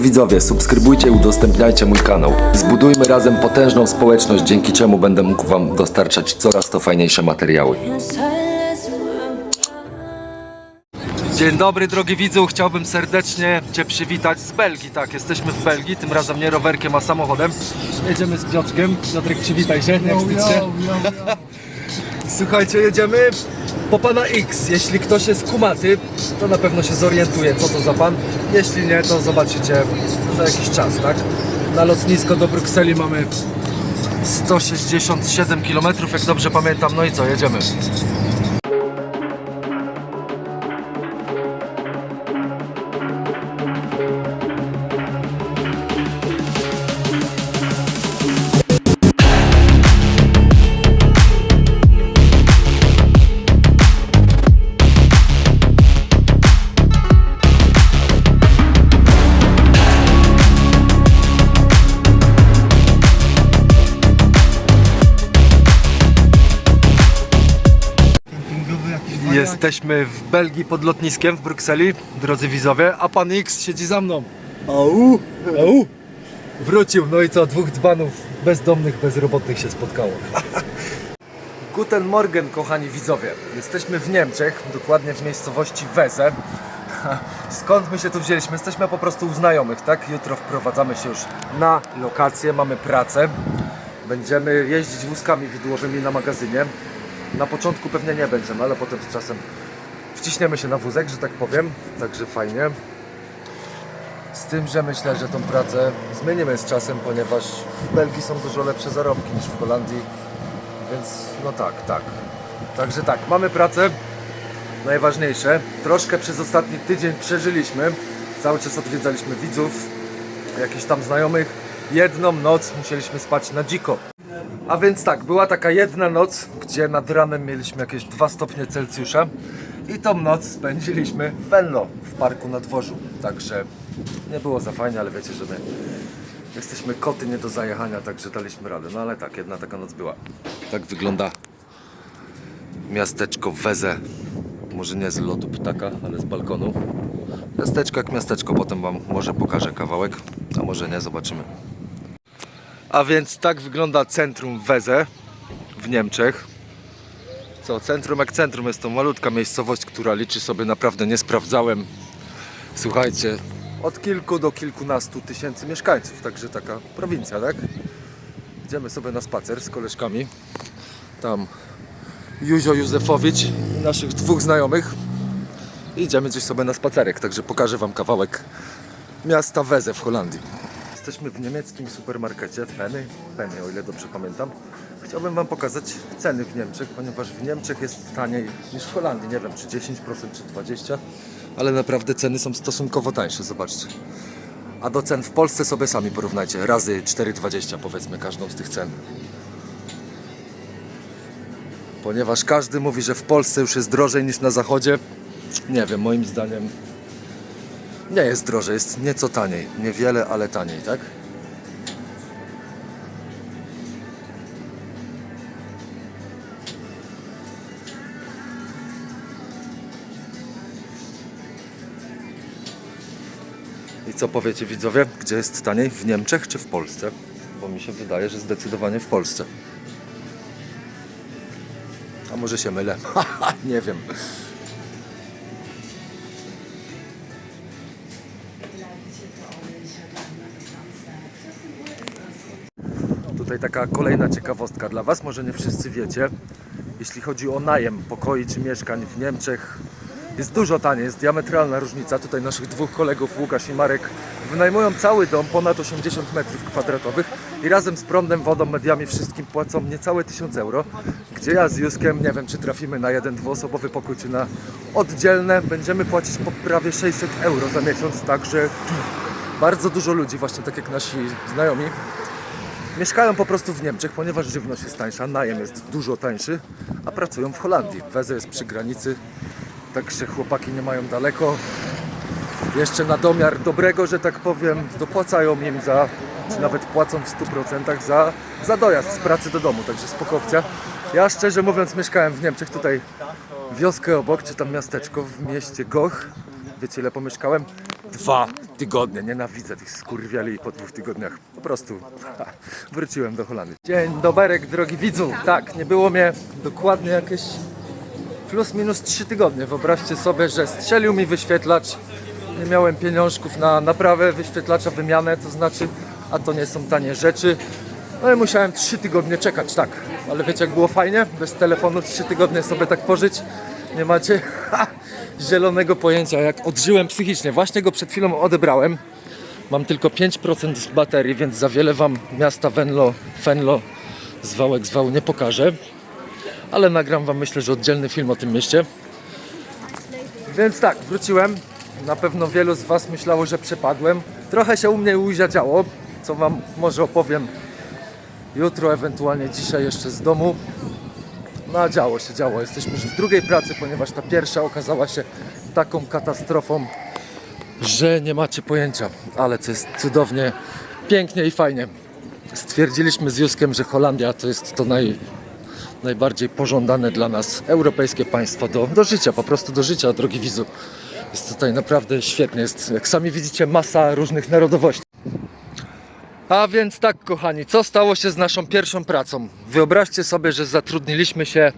Drodzy widzowie, subskrybujcie i udostępniajcie mój kanał. Zbudujmy razem potężną społeczność, dzięki czemu będę mógł Wam dostarczać coraz to fajniejsze materiały. Dzień dobry drogi widzu, chciałbym serdecznie Cię przywitać z Belgii. Tak, jesteśmy w Belgii, tym razem nie rowerkiem, a samochodem. Jedziemy z Piotrkiem. Piotrek, przywitaj się, nie wstydź się. Słuchajcie, jedziemy po pana X. Jeśli ktoś jest kumaty, to na pewno się zorientuje, co to za pan. Jeśli nie, to zobaczycie za jakiś czas, tak? Na lotnisko do Brukseli mamy 167 km, jak dobrze pamiętam. No i co, jedziemy. Jesteśmy w Belgii pod lotniskiem w Brukseli, drodzy widzowie, a pan X siedzi za mną. Au! Au! Wrócił, no i co, dwóch dzbanów bezdomnych, bezrobotnych się spotkało. Guten Morgen, kochani widzowie. Jesteśmy w Niemczech, dokładnie w miejscowości Weze. Skąd my się tu wzięliśmy? Jesteśmy po prostu u znajomych, tak? Jutro wprowadzamy się już na lokację, mamy pracę. Będziemy jeździć wózkami widłowymi na magazynie. Na początku pewnie nie będziemy, ale potem z czasem wciśniemy się na wózek, że tak powiem. Także fajnie. Z tym, że myślę, że tą pracę zmienimy z czasem, ponieważ w Belgii są dużo lepsze zarobki niż w Holandii. Więc no tak, tak. Także tak, mamy pracę. Najważniejsze. Troszkę przez ostatni tydzień przeżyliśmy. Cały czas odwiedzaliśmy widzów, jakichś tam znajomych. Jedną noc musieliśmy spać na dziko. A więc tak, była taka jedna noc, gdzie nad ranem mieliśmy jakieś 2 stopnie Celsjusza i tą noc spędziliśmy w Venlo, w parku na dworzu. Także nie było za fajnie, ale wiecie, że my jesteśmy koty nie do zajechania, także daliśmy radę. No ale tak, jedna taka noc była. Tak wygląda miasteczko Weze. Może nie z lotu ptaka, ale z balkonu. Miasteczko jak miasteczko, potem Wam może pokażę kawałek, a może nie, zobaczymy. A więc tak wygląda centrum Weze w Niemczech. Co, centrum jak centrum jest to malutka miejscowość, która liczy sobie naprawdę, nie sprawdzałem. Słuchajcie, od kilku do kilkunastu tysięcy mieszkańców, także taka prowincja, tak? Idziemy sobie na spacer z koleżkami. Tam Józio Józefowicz i naszych dwóch znajomych. Idziemy gdzieś sobie na spacerek, także pokażę Wam kawałek miasta Weze w Holandii. Jesteśmy w niemieckim supermarkecie Penny, Penny, o ile dobrze pamiętam. Chciałbym Wam pokazać ceny w Niemczech, ponieważ w Niemczech jest taniej niż w Holandii. Nie wiem, czy 10%, czy 20%, ale naprawdę ceny są stosunkowo tańsze, zobaczcie. A do cen w Polsce sobie sami porównajcie, razy 4,20 powiedzmy każdą z tych cen. Ponieważ każdy mówi, że w Polsce już jest drożej niż na zachodzie. Nie wiem, moim zdaniem nie jest drożej, jest nieco taniej. Niewiele, ale taniej, tak? I co powiecie widzowie, gdzie jest taniej? W Niemczech czy w Polsce? Bo mi się wydaje, że zdecydowanie w Polsce. A może się mylę? nie wiem. Tutaj taka kolejna ciekawostka dla Was, może nie wszyscy wiecie. Jeśli chodzi o najem pokoi czy mieszkań w Niemczech, jest dużo taniej, jest diametralna różnica. Tutaj naszych dwóch kolegów, Łukasz i Marek, wynajmują cały dom, ponad 80 metrów kwadratowych i razem z prądem, wodą, mediami, wszystkim płacą niecałe 1000 euro. Gdzie ja z Juskiem, nie wiem czy trafimy na jeden dwuosobowy pokój, czy na oddzielne, będziemy płacić po prawie 600 euro za miesiąc, także bardzo dużo ludzi, właśnie tak jak nasi znajomi, Mieszkają po prostu w Niemczech, ponieważ żywność jest tańsza, najem jest dużo tańszy, a pracują w Holandii. Weze jest przy granicy, także chłopaki nie mają daleko. Jeszcze na domiar dobrego, że tak powiem, dopłacają im za, czy nawet płacą w 100% za, za dojazd z pracy do domu, także spoko opcja. Ja szczerze mówiąc mieszkałem w Niemczech, tutaj wioskę obok, czy tam miasteczko w mieście Goch. Wiecie ile pomieszkałem? dwa tygodnie. Nienawidzę tych skurwiali po dwóch tygodniach. Po prostu ha, wróciłem do Holandii. Dzień doberek, drogi widzu. Tak, nie było mnie dokładnie jakieś plus minus 3 tygodnie. Wyobraźcie sobie, że strzelił mi wyświetlacz. Nie miałem pieniążków na naprawę wyświetlacza, wymianę, to znaczy, a to nie są tanie rzeczy. No i musiałem 3 tygodnie czekać, tak. Ale wiecie jak było fajnie? Bez telefonu 3 tygodnie sobie tak pożyć. Nie macie ha, zielonego pojęcia, jak odżyłem psychicznie. Właśnie go przed chwilą odebrałem. Mam tylko 5% z baterii, więc za wiele wam miasta Venlo, Fenlo, zwałek zwał nie pokażę ale nagram wam myślę, że oddzielny film o tym mieście. Więc tak, wróciłem. Na pewno wielu z was myślało, że przepadłem. Trochę się u mnie uziadziało, co wam może opowiem jutro, ewentualnie dzisiaj jeszcze z domu. No a działo się, działo. Jesteśmy już w drugiej pracy, ponieważ ta pierwsza okazała się taką katastrofą, że nie macie pojęcia. Ale co jest cudownie, pięknie i fajnie. Stwierdziliśmy z Juskiem, że Holandia to jest to naj, najbardziej pożądane dla nas europejskie państwo do, do życia, po prostu do życia, drogi widzu. Jest tutaj naprawdę świetnie, jest jak sami widzicie masa różnych narodowości. A więc tak kochani, co stało się z naszą pierwszą pracą? Wyobraźcie sobie, że zatrudniliśmy się,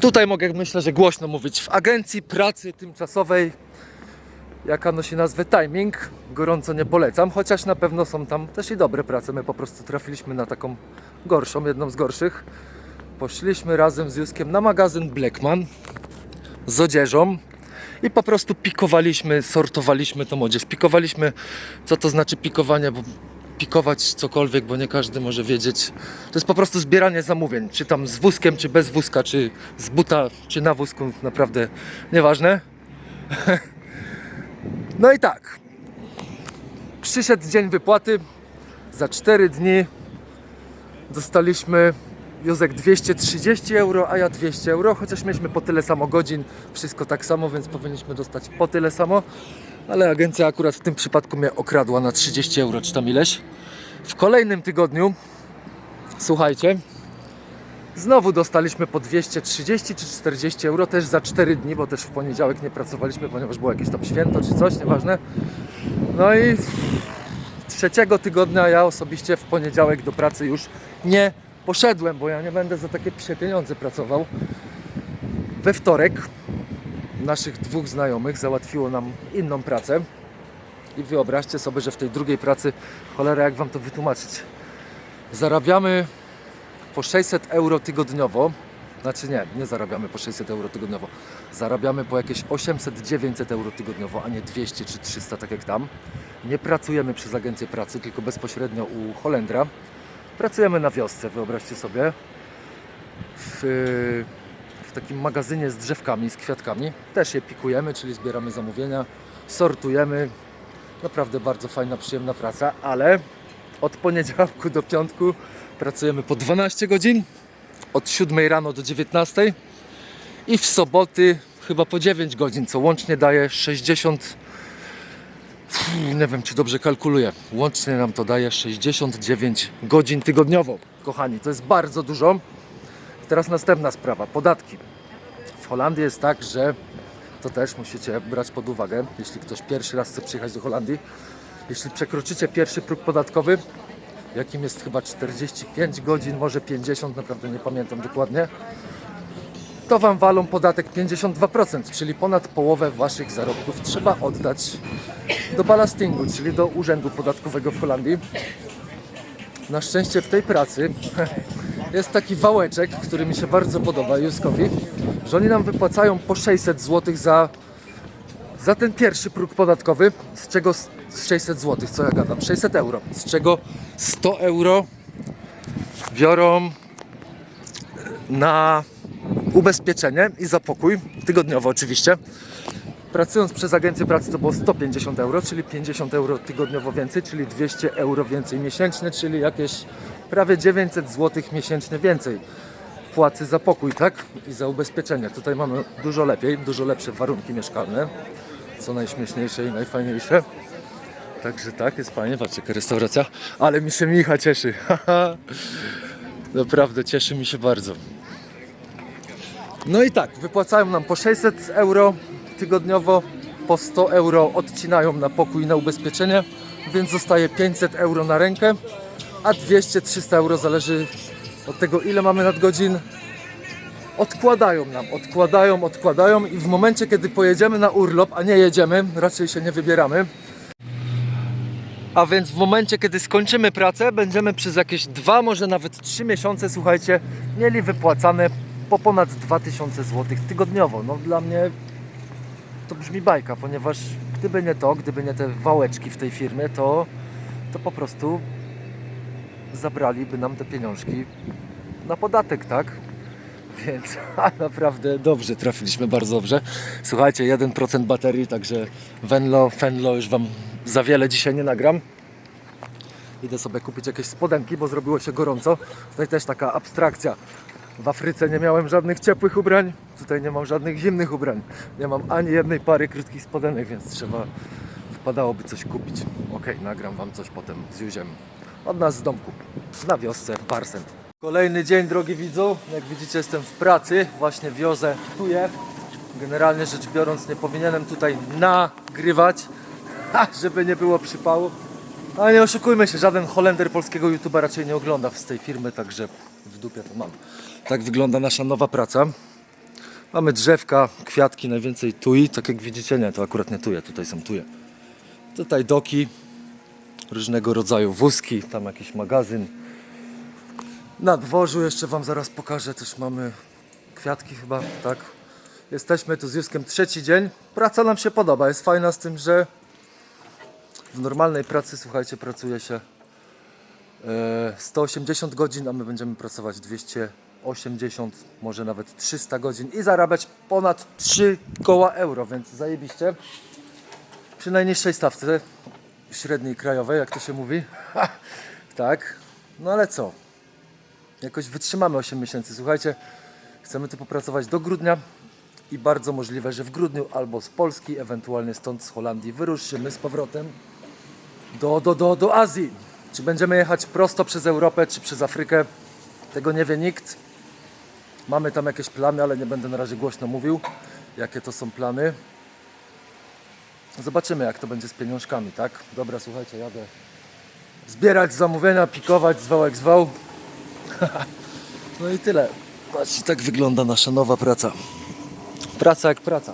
tutaj mogę myślę, że głośno mówić, w agencji pracy tymczasowej, jaka nosi nazwę Timing. Gorąco nie polecam, chociaż na pewno są tam też i dobre prace. My po prostu trafiliśmy na taką gorszą, jedną z gorszych poszliśmy razem z Juskiem na magazyn Blackman z odzieżą i po prostu pikowaliśmy, sortowaliśmy tą odzież. Pikowaliśmy, co to znaczy pikowanie, bo pikować cokolwiek, bo nie każdy może wiedzieć. To jest po prostu zbieranie zamówień, czy tam z wózkiem, czy bez wózka, czy z buta, czy na wózku, naprawdę nieważne. No i tak. Przyszedł dzień wypłaty. Za 4 dni dostaliśmy Józek 230 euro, a ja 200 euro, chociaż mieliśmy po tyle samo godzin, wszystko tak samo, więc powinniśmy dostać po tyle samo, ale agencja akurat w tym przypadku mnie okradła na 30 euro, czy tam ileś. W kolejnym tygodniu, słuchajcie, znowu dostaliśmy po 230 czy 40 euro, też za 4 dni, bo też w poniedziałek nie pracowaliśmy, ponieważ było jakieś tam święto czy coś, nieważne. No i trzeciego tygodnia ja osobiście w poniedziałek do pracy już nie poszedłem, bo ja nie będę za takie pieniądze pracował. We wtorek naszych dwóch znajomych załatwiło nam inną pracę. I wyobraźcie sobie, że w tej drugiej pracy, cholera, jak wam to wytłumaczyć, zarabiamy po 600 euro tygodniowo. Znaczy nie, nie zarabiamy po 600 euro tygodniowo. Zarabiamy po jakieś 800-900 euro tygodniowo, a nie 200 czy 300, tak jak tam. Nie pracujemy przez agencję pracy, tylko bezpośrednio u Holendra. Pracujemy na wiosce, wyobraźcie sobie. W, takim magazynie z drzewkami, z kwiatkami. Też je pikujemy, czyli zbieramy zamówienia, sortujemy. Naprawdę bardzo fajna, przyjemna praca, ale od poniedziałku do piątku pracujemy po 12 godzin, od 7 rano do 19 i w soboty chyba po 9 godzin, co łącznie daje 60 nie wiem, czy dobrze kalkuluję. Łącznie nam to daje 69 godzin tygodniowo. Kochani, to jest bardzo dużo. Teraz następna sprawa, podatki. W Holandii jest tak, że to też musicie brać pod uwagę, jeśli ktoś pierwszy raz chce przyjechać do Holandii. Jeśli przekroczycie pierwszy próg podatkowy, jakim jest chyba 45 godzin, może 50, naprawdę nie pamiętam dokładnie, to Wam walą podatek 52%, czyli ponad połowę Waszych zarobków trzeba oddać do balastingu, czyli do Urzędu Podatkowego w Holandii. Na szczęście w tej pracy jest taki wałeczek, który mi się bardzo podoba Juskowi, że oni nam wypłacają po 600 zł za, za ten pierwszy próg podatkowy, z czego z 600 zł, co ja gadam, 600 euro, z czego 100 euro biorą na ubezpieczenie i za pokój, tygodniowo oczywiście. Pracując przez agencję pracy to było 150 euro, czyli 50 euro tygodniowo więcej, czyli 200 euro więcej miesięcznie, czyli jakieś prawie 900 zł miesięcznie więcej płacy za pokój, tak? I za ubezpieczenie. Tutaj mamy dużo lepiej, dużo lepsze warunki mieszkalne, co najśmieszniejsze i najfajniejsze. Także tak, jest fajnie, patrzcie, jaka restauracja. Ale mi się Micha cieszy. Naprawdę cieszy mi się bardzo. No i tak, wypłacają nam po 600 euro tygodniowo po 100 euro odcinają na pokój na ubezpieczenie, więc zostaje 500 euro na rękę, a 200-300 euro zależy od tego ile mamy nadgodzin. Odkładają nam, odkładają, odkładają i w momencie kiedy pojedziemy na urlop, a nie jedziemy, raczej się nie wybieramy, a więc w momencie, kiedy skończymy pracę, będziemy przez jakieś dwa, może nawet trzy miesiące, słuchajcie, mieli wypłacane po ponad 2000 zł tygodniowo. No dla mnie to brzmi bajka, ponieważ gdyby nie to, gdyby nie te wałeczki w tej firmie, to, to po prostu zabraliby nam te pieniążki na podatek, tak? Więc naprawdę dobrze trafiliśmy, bardzo dobrze. Słuchajcie, 1% baterii, także Venlo, Fenlo już Wam za wiele dzisiaj nie nagram. Idę sobie kupić jakieś spodenki, bo zrobiło się gorąco. Tutaj też taka abstrakcja. W Afryce nie miałem żadnych ciepłych ubrań, tutaj nie mam żadnych zimnych ubrań. Nie mam ani jednej pary krótkich spodenek, więc trzeba, wypadałoby coś kupić. Okej, nagram Wam coś potem z Juziem od nas z domku, na wiosce Parsen. Kolejny dzień, drogi widzu. Jak widzicie, jestem w pracy, właśnie wiozę tuję. Generalnie rzecz biorąc, nie powinienem tutaj nagrywać, żeby nie było przypału. Ale nie oszukujmy się, żaden Holender polskiego YouTube'a raczej nie ogląda z tej firmy, także w dupie to mam. Tak wygląda nasza nowa praca. Mamy drzewka, kwiatki, najwięcej tui. Tak jak widzicie, nie, to akurat nie tuje, tutaj są tuje. Tutaj doki, różnego rodzaju wózki, tam jakiś magazyn. Na dworzu jeszcze Wam zaraz pokażę, też mamy kwiatki chyba, tak. Jesteśmy tu z Juskiem trzeci dzień. Praca nam się podoba, jest fajna z tym, że w normalnej pracy, słuchajcie, pracuje się e, 180 godzin, a my będziemy pracować 280, może nawet 300 godzin i zarabiać ponad 3 koła euro, więc zajebiście. Przy najniższej stawce średniej krajowej, jak to się mówi. tak, no ale co? Jakoś wytrzymamy 8 miesięcy. Słuchajcie, chcemy tu popracować do grudnia i bardzo możliwe, że w grudniu albo z Polski, ewentualnie stąd z Holandii wyruszymy z powrotem do, do, do, do Azji. Czy będziemy jechać prosto przez Europę, czy przez Afrykę, tego nie wie nikt. Mamy tam jakieś plany, ale nie będę na razie głośno mówił, jakie to są plany. Zobaczymy, jak to będzie z pieniążkami, tak? Dobra, słuchajcie, jadę zbierać zamówienia, pikować, zwał jak zwał. no i tyle. Patrzcie, tak wygląda nasza nowa praca. Praca jak praca.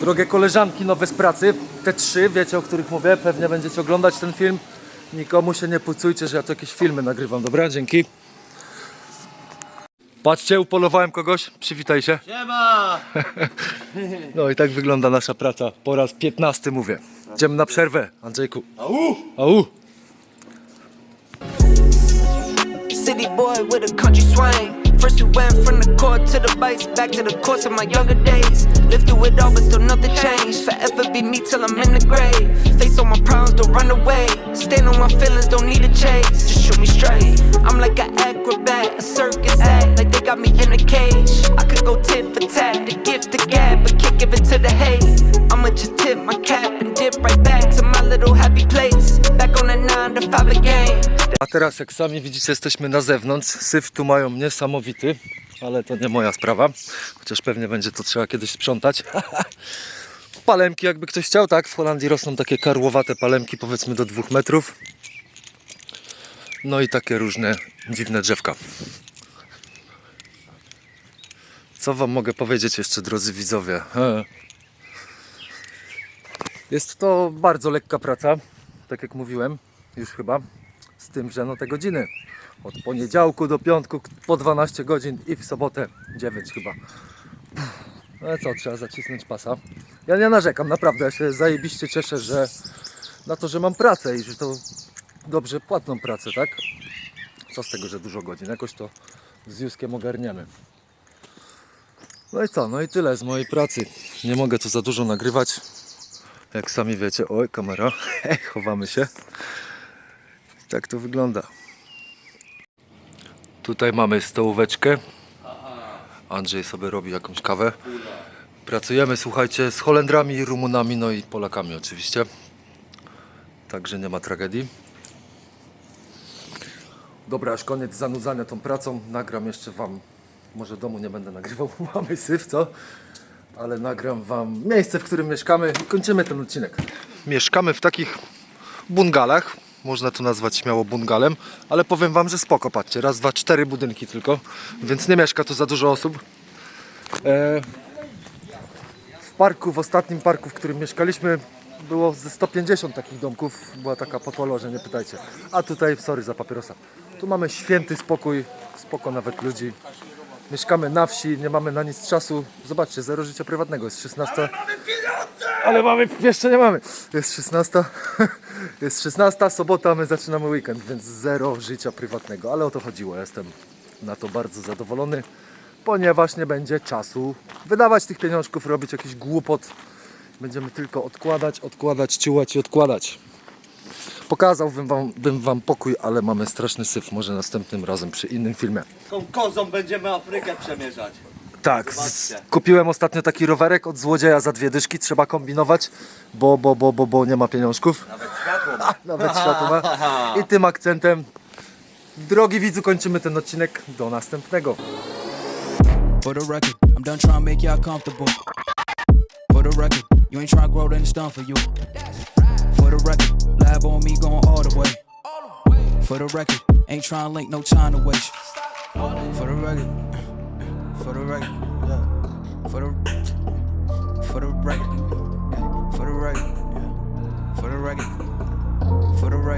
Drogie koleżanki nowe z pracy, te trzy, wiecie o których mówię, pewnie będziecie oglądać ten film. Nikomu się nie pucujcie, że ja tu jakieś filmy nagrywam, dobra? Dzięki. Patrzcie, upolowałem kogoś, przywitaj się. Siema! No i tak wygląda nasza praca. Po raz 15 mówię. Idziemy na przerwę, Andrzejku. Au! Au! City boy with a country swing. First we went from the court to the bikes, back to the course of my younger days. Lived through it all, but still nothing changed. Forever be me till I'm in the grave. Face all my problems, don't run away. Stand on my feelings, don't need a chase. Just shoot me straight. I'm like an acrobat, a circus act, like got me in a cage. I could go for tat, gab, but can't give it to the hate. I'ma just tip my cap and dip right back to my little happy place. Back on the 9 to 5 again. A teraz jak sami widzicie jesteśmy na zewnątrz. Syf tu mają niesamowity, ale to nie moja sprawa. Chociaż pewnie będzie to trzeba kiedyś sprzątać. Palemki jakby ktoś chciał, tak? W Holandii rosną takie karłowate palemki powiedzmy do dwóch metrów. No i takie różne dziwne drzewka. Co wam mogę powiedzieć jeszcze drodzy widzowie? He. Jest to bardzo lekka praca, tak jak mówiłem już chyba. Z tym, że no te godziny od poniedziałku do piątku po 12 godzin i w sobotę 9 chyba. No ale co, trzeba zacisnąć pasa. Ja nie narzekam, naprawdę. Ja się zajebiście cieszę, że na to, że mam pracę i że to dobrze płatną pracę, tak? Co z tego, że dużo godzin? Jakoś to z Juskiem ogarniemy. No i co? No i tyle z mojej pracy. Nie mogę tu za dużo nagrywać. Jak sami wiecie, oj, kamera, chowamy się. Tak to wygląda. Tutaj mamy stołóweczkę. Andrzej sobie robi jakąś kawę. Pracujemy, słuchajcie, z Holendrami, Rumunami, no i Polakami oczywiście. Także nie ma tragedii. Dobra, aż koniec zanudzania tą pracą. Nagram jeszcze wam, może domu nie będę nagrywał, mamy syf, co? Ale nagram wam miejsce, w którym mieszkamy i kończymy ten odcinek. Mieszkamy w takich bungalach. Można to nazwać śmiało bungalem, ale powiem wam, że spoko, patrzcie, raz, dwa, cztery budynki tylko, więc nie mieszka tu za dużo osób. E, w parku, w ostatnim parku, w którym mieszkaliśmy, było ze 150 takich domków. Była taka potolo, że nie pytajcie. A tutaj, sorry za papierosa. Tu mamy święty spokój, spoko nawet ludzi. Mieszkamy na wsi, nie mamy na nic czasu. Zobaczcie, zero życia prywatnego. Jest 16. Ale mamy, jeszcze nie mamy. Jest 16. Jest 16, sobota, my zaczynamy weekend, więc zero życia prywatnego. Ale o to chodziło. Jestem na to bardzo zadowolony, ponieważ nie będzie czasu wydawać tych pieniążków, robić jakiś głupot. Będziemy tylko odkładać, odkładać, ciułać i odkładać. Pokazałbym wam, bym wam pokój, ale mamy straszny syf. Może następnym razem przy innym filmie. Tą kozą będziemy Afrykę przemierzać. Tak, z, Zobaczcie. kupiłem ostatnio taki rowerek od złodzieja za dwie dyszki. Trzeba kombinować, bo, bo, bo, bo, bo nie ma pieniążków. Nawet światło ma. Nawet światło ma. I tym akcentem, drogi widzu, kończymy ten odcinek. Do następnego. For the record, I'm done trying to make y'all comfortable. For the record, you ain't trying to grow, then it's done for you. For the record, lab on me going all the way. For the record, ain't trying to link, no time to waste. For the record, for the record, yeah. For the, for the record, yeah. For the record, yeah. For the record, for the record.